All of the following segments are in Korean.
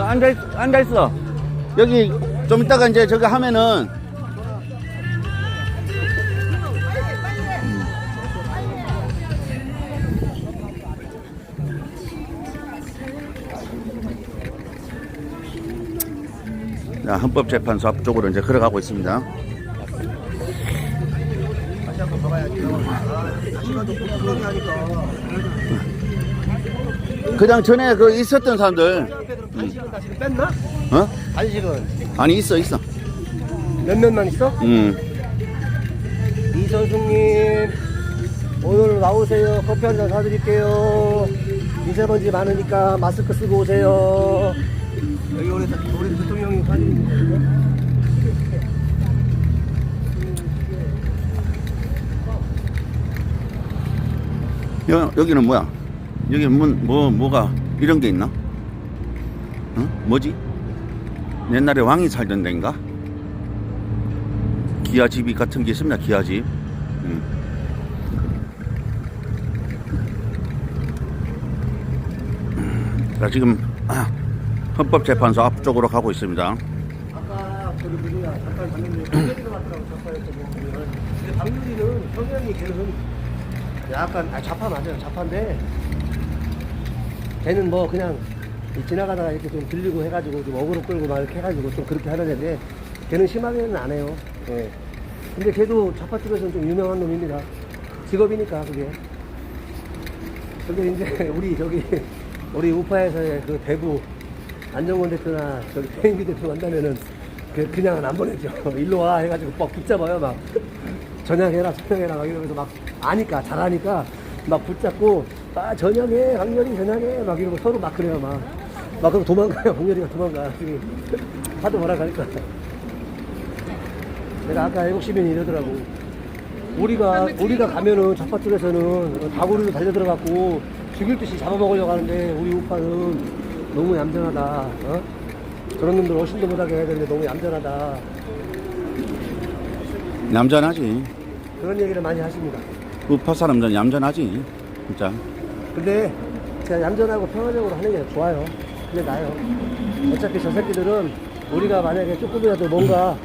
앉아 있어. 여기 좀 이따가 이제 저기 하면은 자, 헌법재판소 앞쪽으로 이제 걸어가고 있습니다. 그냥 전에 그 있었던 사람들, 간식은 다 지금 뺐나? 어? 간식은 아니 있어 있어. 몇몇만 있어? 음. 이선숙님 오늘 나오세요 커피 한 잔 사드릴게요 미세먼지 많으니까 마스크 쓰고 오세요 여기 우리, 우리 대통령님 사진입니다 여, 여기는 뭐야? 여기 뭐, 뭐 뭐가 이런 게 있나? 어? 뭐지? 옛날에 왕이 살던 데인가? 기아집이 같은 게 있습니다. 기아집. 자 지금 아, 헌법재판소 앞쪽으로 가고 있습니다. 아까 저기 누구야 잠깐 봤는데 박유리가 맞더라고 좌파였던 분은 근데 박유리는 성향이 걔는 약간 아 좌파 맞아요 좌파인데 걔는 뭐 그냥 이 지나가다가 이렇게 좀 들리고 해가지고 좀 어그로 끌고 막 이렇게 해가지고 좀 그렇게 하는 애인데 걔는 심하게는 안 해요 예. 근데 걔도 좌파 쪽에서는 좀 유명한 놈입니다 직업이니까 그게 근데 이제 우리 저기 우리 우파에서의 그 대구 안정권 대표나 저기 태인기 대표 만나면은 그 그냥은 안 보내죠. 일로 와 해가지고 막 붙잡아요 막 전향해라 전향해라 막 이러면서 막 아니까 잘하니까 막 붙잡고 아 전향해 강렬이 전향해 막 이러고 서로 막 그래요 막. 막 그럼 도망가요 강렬이가 도망가 지금 하도 뭐라 가니까 내가 아까 애국시민이 이러더라고 우리가 우리가 가면은 좌파 쪽에서는 다구리로 달려 들어갔고 죽일 듯이 잡아먹으려고 하는데 우리 우파는 너무 얌전하다. 어? 저런 놈들 어신도 못하게 해야 되는데 너무 얌전하다. 얌전하지. 그런 얘기를 많이 하십니다. 우파 사람들은 얌전하지. 진짜. 근데 제가 얌전하고 평화적으로 하는 게 좋아요. 그게 나아요. 어차피 저 새끼들은 우리가 만약에 조금이라도 뭔가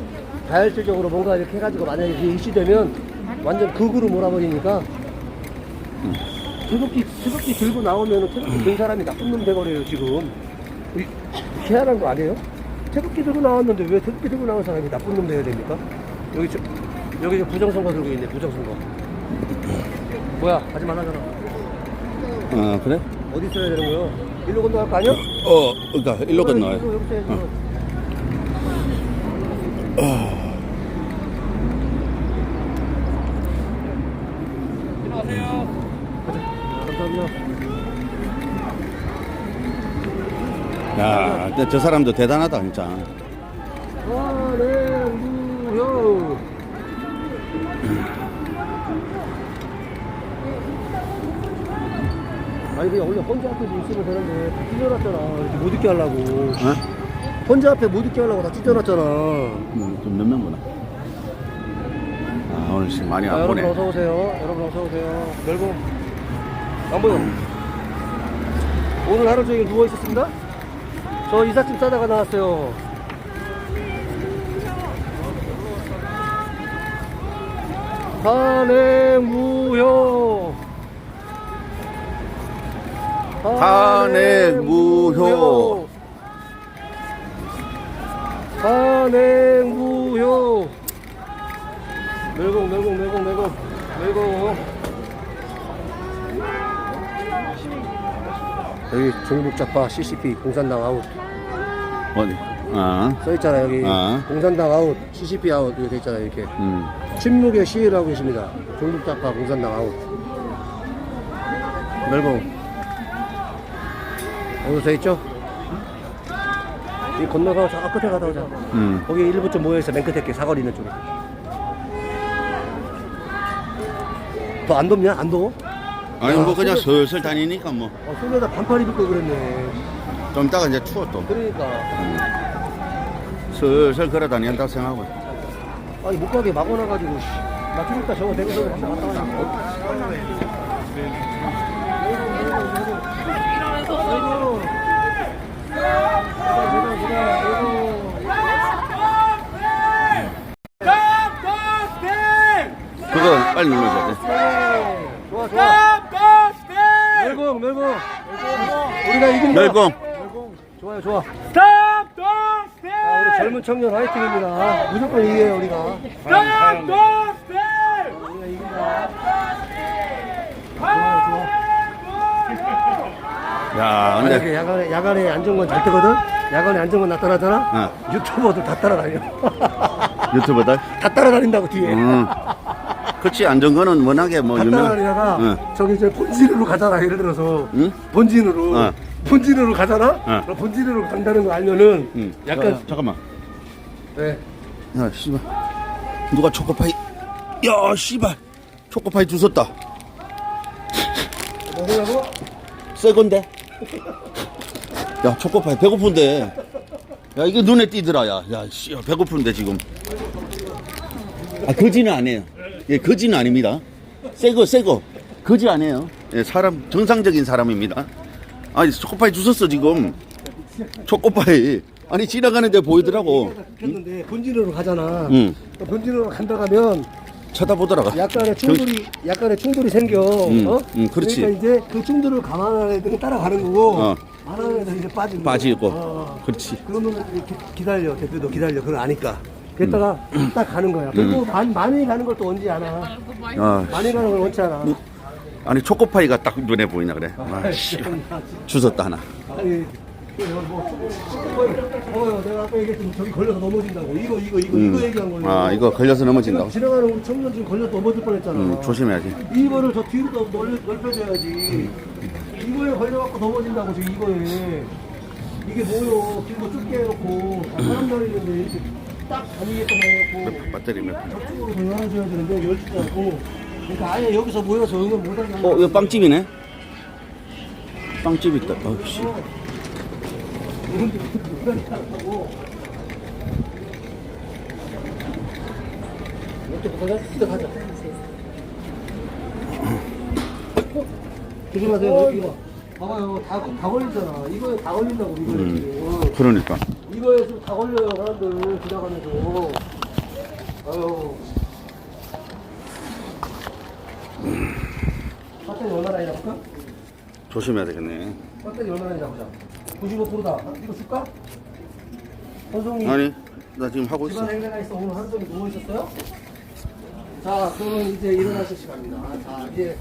다혈질적으로 뭔가 이렇게 해가지고 만약에 이게 이슈되면 완전 극으로 몰아버리니까 태극기, 태극기 들고 나오면 태극기 든 사람이 나쁜 놈 돼버려요, 지금. 이- 희한한 거 아니에요? 태극기 들고 나왔는데 왜 태극기 들고 나온 사람이 나쁜 놈 돼야 됩니까? 여기 저, 여기 저 부정선거 들고 있네, 부정선거. 뭐야, 하지 말라잖아. 어 그래? 어디 있어야 되는 거요? 일로 건너갈 거 아니야? 어, 그러니까 일로 건너요. 일로 여기 있어야지. 어. 감사합니다. 야, 근데 저 사람도 대단하다 진짜. 아, 네. 아니 그냥 원래 혼자 앞에 있으면 되는데 다 찢어놨잖아. 이렇게 못 있게 하려고. 어? 혼자 앞에 못 있게 하려고 다 찢어놨잖아. 음, 좀 몇 명구나. 아, 오늘 지금 많이 아, 안 여러분 보네. 어서 오세요. 여러분 어서 오세요. 멸공 안 보여 오늘 하루 종일 누워 있었습니다? 저 이삿짐 싸다가 나왔어요. 탄핵무효 탄핵 무효. 탄핵 무효. 멸공 멸공 멸공 멸공 멸공. 여기 종북좌파 CCP 공산당 아웃. 어디? 아, 써있잖아 여기. 아. 공산당 아웃 CCP 아웃 이렇게 돼있잖아 이렇게. 음. 침묵의 시위를 하고 계십니다. 종북좌파 공산당 아웃. 멸공 어디 써있죠? 이 건너가 저 끝에 가다 오자 음. 거기 일부 좀 모여있어 맨 끝에 게 사거리 있는 쪽에 너안 덥냐? 안 더워? 아니 야, 뭐 그냥 소매- 슬슬 다니니까 뭐. 어, 손에다 반팔 입을 걸 그랬네 좀 이따가 이제 추워 또. 그러니까 슬슬 걸어 다닌다고 생각하고. 아니 못 가게 막아놔가지고 씨. 나좀 이따 저거 대구 저거 갔다 갔다 와야 그거 빨리 눌러줘야 돼. 좋아, 좋아. 멸공, 멸공. 우리가 이긴 거. 멸공. 좋아요, 좋아. 스탑, 더, 스텝! 자, 우리 젊은 청년 화이팅입니다. 무조건 이겨요, 우리가. 스탑, 더, 스텝! 우리가 이긴다. 좋아, 좋아. 야, 근데 만약에 야간에, 야간에 안정권 잘 때거든? 야간에 안정권 나타나잖아? 어. 유튜버들 다 따라다녀. 유튜버들. 다 따라다닌다고, 뒤에. 음. 그렇지 안정권은 워낙에 뭐 다 유명. 따라다니다가 응. 저기 이제 본진으로 가잖아, 예를 들어서. 응? 본진으로. 어. 본진으로 가잖아? 어. 그럼 본진으로 간다는 거 알면은 응. 약간. 야, 잠깐만. 네. 야, 씨발. 누가 초코파이? 야, 씨발. 초코파이 주웠다. 뭐라고? 새 건데. 야, 초코파이 배고픈데. 야, 이게 눈에 띄더라, 야. 야, 씨, 야, 배고픈데, 지금. 아, 거지는 아니에요. 예, 거지는 아닙니다. 새 거, 새 거. 거지 아니에요. 예, 사람, 정상적인 사람입니다. 아니, 초코파이 주웠어, 지금. 초코파이. 아니, 지나가는데 보이더라고. 했는데 본진으로 가잖아. 응. 본진으로 간다 가면 쳐다보더라고. 약간의 충돌이 약간의 충돌이 생겨. 음, 어? 음, 그렇지. 그러니까 이제 그 충돌을 감안하는 애들은 따라가는 거고 어. 안 하는 애들은 이제 빠지고. 거야. 어. 그렇지. 그러면 이렇게 기다려 대표도 기다려 그걸 아니까. 그랬다가 음. 딱 가는 거야. 그리고 많이, 많이 가는 걸또 원치 않아. 아, 많이 가는 걸 원치 않아. 아니, 초코파이가 딱 눈에 보이나 그래. 아, 씨. 주웠다, 하나. 아니, 뭐, 어, 내가 아까 얘기했지만 저기 걸려서 넘어진다고. 이거, 이거, 이거, 음. 이거 얘기한 거예요. 아, 이거 걸려서 넘어진다고? 지금 지나가는 청년 지금 걸려서 넘어질 뻔했잖아. 음, 조심해야지. 이거를 저 뒤로 더 넓, 넓혀줘야지. 이거에 걸려갖고 넘어진다고 지금 이거에. 이게 뭐요? 길고 좁게 해놓고 사람 다니는데 이렇게 딱 다니게끔 해놓고 배터리면. 저쪽으로 더 열어줘야 되는데 열지도 않고. 그러니까 아예 여기서 모여서 응원 못하게 하는 어, 이거 빵집이네? 빵집 있다. 어, 씨. 이렇 조심하세요. 봐. 봐봐요. 다, 다 걸리잖아. 이거에 다 걸린다고, 이거에 지금. 그러니까. 이거에 지금 다 걸려요, 사람들. 지나가면서. 아유. 배터리 얼마나 있나 볼까? 조심해야 되겠네. 배터리 얼마나 있나 보자. 95%다. 이거 줄까? 선송이. 아니, 나 지금 하고 있어. 집안 행사가 있어. 오늘 종일 누워 있었어요? 자, 그러면 이제 일어나실 시간입니다. 자, 이제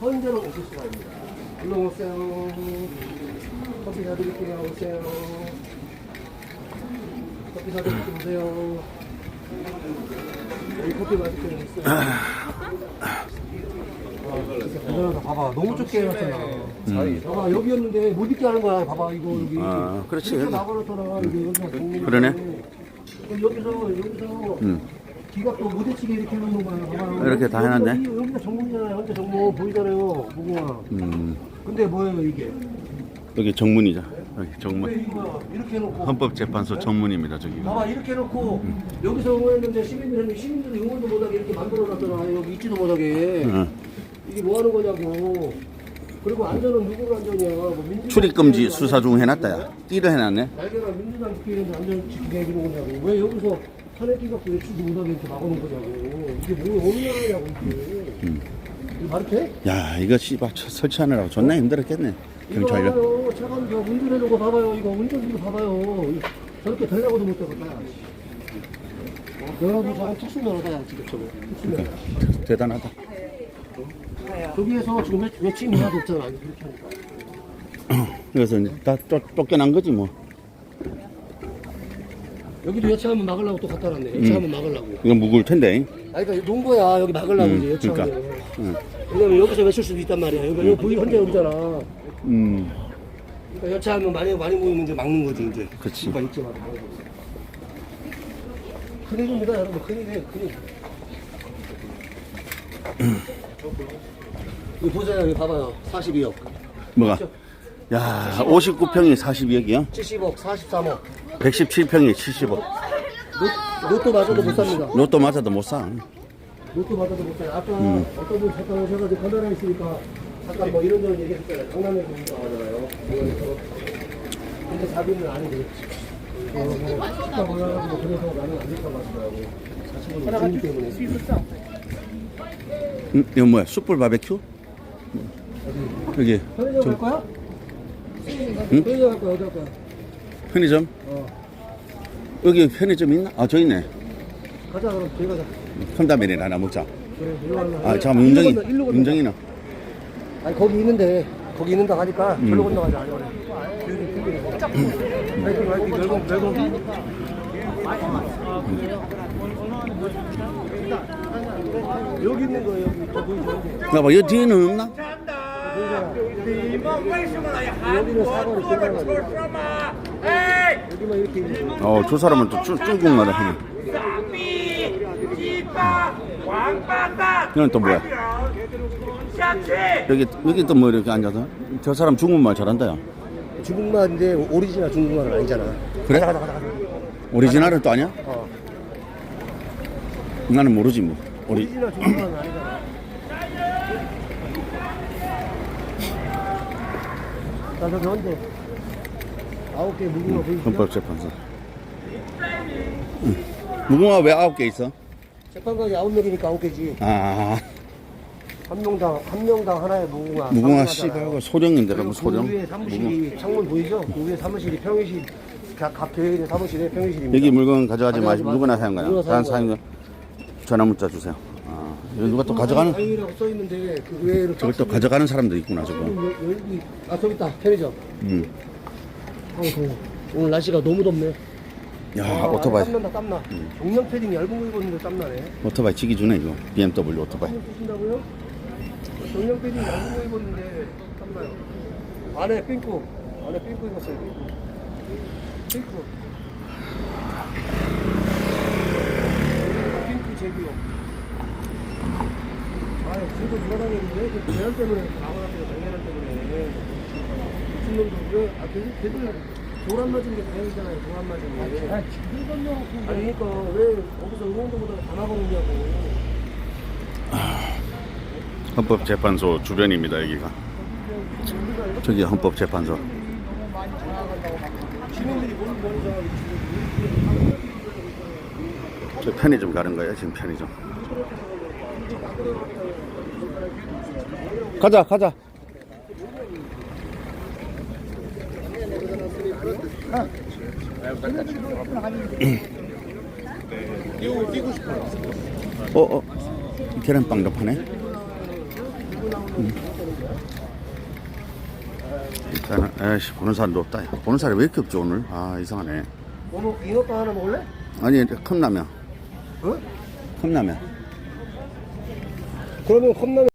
헌재로 오실 시간입니다. 얼른 오세요. 커피 사드릴게요. 오세요. 커피 사드릴게요. 오세요. 여기 커피. 아, 진짜 대단하다. 봐봐. 너무 좁게 해놨잖아. 봐봐. 여기였는데 못 있게 하는 거야. 봐봐. 이거 여기. 아, 그렇지. 이렇게 막아놓더라. 이게 여기가 정문인데. 그러네. 여기서 여기서 음. 기각도 무대치게 이렇게 해놓는 거예요. 봐봐요. 이렇게 다 여기가 해놨네. 이- 여기가 정문이잖아요. 현재 정문 보이잖아요. 무궁화. 음, 근데 뭐예요 이게? 여기 정문이자. 여기 왜 정문. 이거 이렇게 해놓고? 헌법재판소 정문입니다, 저기가. 봐봐 이렇게 해놓고 여기서 응원했는데 시민들은 시민들이 응원도 못하게 이렇게 만들어놨잖아. 여기 있지도 못하게. 응. 이게 뭐 하는 거냐고. 그리고 안전은 누구 안전이야? 뭐 민주당 출입금지 지키는 수사 중 해놨다, 야. 띠를 해놨네. 날개랑 민주당 지키는데 안전 지키게 해주는 거냐고. 왜 여기서 탄핵기각도 외치지 못하게 이렇게 막아놓은 거냐고. 이게 뭐 어느 나라냐고 이게. 이거 말이 돼? 야, 이거 씨발 저- 설치하느라고 존나 힘들었겠네. 이거 경찰력. 봐봐요. 차관 저 운전해놓은 거 봐봐요. 이거 운전기도 봐봐요. 이거 저렇게 되려고도 못 되겠다. 어, 면허도 저건 특수면허다, 야, 지금 저거. 특수면허. 대단하다. 저기에서 지금 외- 외침이 하나도 없잖아. 이렇게 하니까. 그래서 이제 다 쫓, 쫓겨난 거지, 뭐. 여기도 여차하면 막으려고 또 갖다 놨네. 여차하면 막으려고. 이건 묵을 텐데. 아니, 그러니까 놓은 거야. 여기 막으려고 음, 이제 여차하면. 그러니까. 응. 왜냐면 여기서 외칠 수도 있단 말이야. 여기, 여기 보이 현재 여기잖아. 음, 그러니까 여차 하면 많이 많이 모이면 이제 막는 거지 이제. 그치. 있지 마. 큰일입니다, 여러분. 큰일이에요, 큰일. 이거 보세요, 여기 봐봐요. 42억, 뭐가? 야, 59평이 42억이야? 70억, 43억. 117평이 70억. 로, 로또 맞아도 못 삽니다. 로또 맞아도 못 사. 로또 맞아도 못 사요. 아까 음. 어떤 분 잠깐 오셔가지고 카메라 있으니까 잠깐 뭐 이런저런 얘기했잖아요. 강남에서. 그래서 근데 자기는 아니고. 어, 뭐, 식당 올라가지고 그래서 나는 안 좋다고 하시더라고. 자신은 무슨 때문에. 음, 이거 뭐야? 숯불 바베큐? 여기 편의점 갈 거야? 응? 편의점 갈 거야? 어디 갈 거야? 편의점? 어. 여기 편의점 있나? 아, 저 있네. 가자 그럼 저기 가자. 컵라면이나 하나 먹자. 그래 일로 갈라. 아, 잠깐만, 윤정이, 일로 건너, 일로 건너. 윤정이나. 아니 거기 있는데 거기 있는다 하니까 음. 절로 건너가자 아니 그래. 화이팅 화이팅 열공 열공. 여기 있는 거 여기 저 보이죠? 여기. 야, 봐, 여기 뒤에는 없나? 여기는 사거리 끝나가지고 여기만 이렇게 있는 거. 어, 두 사람은 또 중, 중국말을 하네. 이건 또 뭐야? 여기, 여기 또 뭐 이렇게 앉아서? 저 사람 중국말 잘한다, 야. 중국말인데 오리지널 중국말은 아니잖아. 그래? 오리지널은 또 아니야? 어. 나는 모르지, 뭐. 나 언제 아홉 개 무궁화 보이시죠? 헌법재판소. 응. 무궁화 왜 아홉 개 있어? 재판관이 아홉 명이니까 아홉 개지. 아, 한 명당 한 명당 하나의 무궁화. 무궁화. 씨가 소령인데, 그리고 뭐그 소령? 위에 사무실이 창문 보이죠? 그 위에 사무실이 평일실 각, 각 있는 사무실에 평일실입니다. 여기 물건 가져가지 마시고 누구나 마세요. 사용 가능. 누구나 다른 사용 사용 전화 문자 주세요. 아, 여기 누가 또 가져가는? 당일이라고 써 있는데 그 외에로 저걸 또 가져가는 사람도 있구나 저거. 여- 여기 아 저기 있다 편의점. 음. 어, 더워. 오늘 날씨가 너무 덥네. 야 아, 오토바이 땀난다 땀나. 정령 패딩 얇은 거 입었는데 땀나네. 오토바이 치기 주네 이거 BMW 오토바이. 정령 쓰신다고요? 정령 패딩 얇은 거 입었는데 땀나요. 안에 핑크 안에 핑크 입었어요. 핑크. 핑크. 제비요. 아, 들고 돌아다니는데 그 계란 때문에 나와가지고 장계란 때문에 미친 놈들 왜? 아, 걔들 걔들 돌안 맞은 게 다행이잖아요. 돌안 맞은 게. 아, 아니 그러니까 왜 거기서 응원도보다 다 나가느냐고. 헌법재판소 주변입니다 여기가. 저기 헌법재판소. 시민들이 뭔 뭔지 저 편의점 가는 거야 지금 편의점. 가자 가자. 어, 어, 계란빵도 파네. 음. 일단은, 에이씨, 보는 사람도 없다. 야. 보는 사람이 왜 이렇게 없지, 오늘? 아, 이상하네. 뭐 잉어빵 하나 먹을래? 아니, 컵라면. 어? 컵라면. 그러면 컵라면